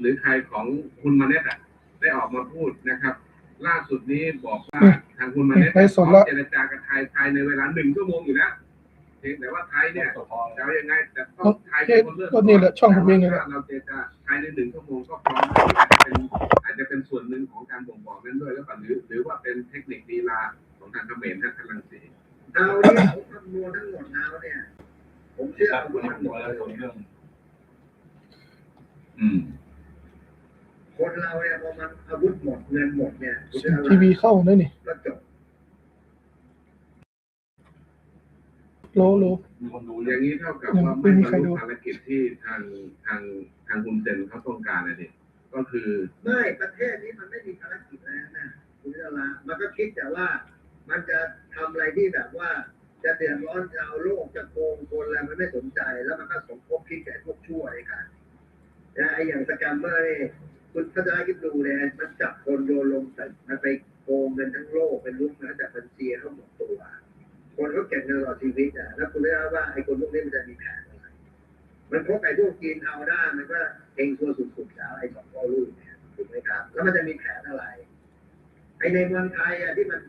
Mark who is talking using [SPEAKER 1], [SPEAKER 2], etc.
[SPEAKER 1] หรือใครของคุณมาเน็ตอะได้ออกมาพูดนะครับ ล่าสุดนี้บอกว่าทางคุณมาเน็ต
[SPEAKER 2] ไปสดแล้ว
[SPEAKER 1] เจรจากับไทยภายในเวลาหนึ่งชั่วโมงอยู่แล้วเพียงแต่ว่าไทยเนี่ยจะเอายังไงแต่ต้องไทยเป็นคนเลือก
[SPEAKER 2] ก็นี่แหละช่องผมเองไงแหละ
[SPEAKER 1] เราเจรจาภายในหนึ่งชั่วโมงก็พร้อมอาจจะเป็นอาจจะเป็นส่วนหนึ่งของการบ่งบอกนั้นด้วยแล้วก็หรือหรือว่าเป็นเทคนิคลีลาของทางเขมรทางพลังสี
[SPEAKER 3] เอาเนี่ยผมคำนวณทั้งหมดแล้วเนี่ยผมเชื่อ
[SPEAKER 4] ครับ
[SPEAKER 3] ว่า
[SPEAKER 4] วันนี้
[SPEAKER 3] มัน
[SPEAKER 4] ผม
[SPEAKER 3] หม
[SPEAKER 4] บอก
[SPEAKER 3] ด
[SPEAKER 4] แล้ว
[SPEAKER 3] เลย
[SPEAKER 4] ผมเรื่องอืม
[SPEAKER 3] คนเราเนี่ยพอมันอาวุธหมดเงินหมดเนี่ยคุณ
[SPEAKER 2] เสีย
[SPEAKER 3] จะ
[SPEAKER 2] ง
[SPEAKER 3] อะไร
[SPEAKER 2] ทีวีเข้านั่นนี่
[SPEAKER 3] ก็จบ
[SPEAKER 2] โลโล
[SPEAKER 4] มีคนดู
[SPEAKER 1] อ
[SPEAKER 4] เรื่อย่าง
[SPEAKER 1] งนี้เท่ากับ
[SPEAKER 2] ยัง
[SPEAKER 1] ว่า
[SPEAKER 2] ไม่
[SPEAKER 1] ไม่
[SPEAKER 2] มี
[SPEAKER 1] บร
[SPEAKER 2] ใคร
[SPEAKER 1] ร
[SPEAKER 2] ดู
[SPEAKER 1] ลุภารกิจที่ทางทางทางคุณเซนเขาต้องการนะดิก็คือ
[SPEAKER 3] ไม่ประเทศนี้มันไม่มีภารกิจแล้วนะคุณจะละมันก็คิดแต่ว่ามันจะทำอะไรที่แบบว่า จะเดือดร้อนชาวโลกจะโกงคนอะไรมันไม่สนใจ แล้วมันก็สมคบคิดกับไอ้พวกชั่วไอ้กันนะไอ้อย่างสแกมเมอร์นี่ คุณพัฒนาคิดดูเลยมันจับคนโยนลงใส่มันไปโกงเงินทั้งโลกเป็นลูกนะจากบัญชีเขาหมดตัว คนเขาเก็บเงินตลอดชีวิตอะแล้วคุณไม่รู้ว่าไอ้คนพวกนี้มันจะมีแผนอะไรมันพบไอ้พวกกินเอาได้มันก็เองตัวสุดๆแล้วไอ้สองพ่อลูกเนี่ยถูกไหมครับแล้วมันจะมีแผนอะไรไอ้ในเมืองไทยอะที่มัน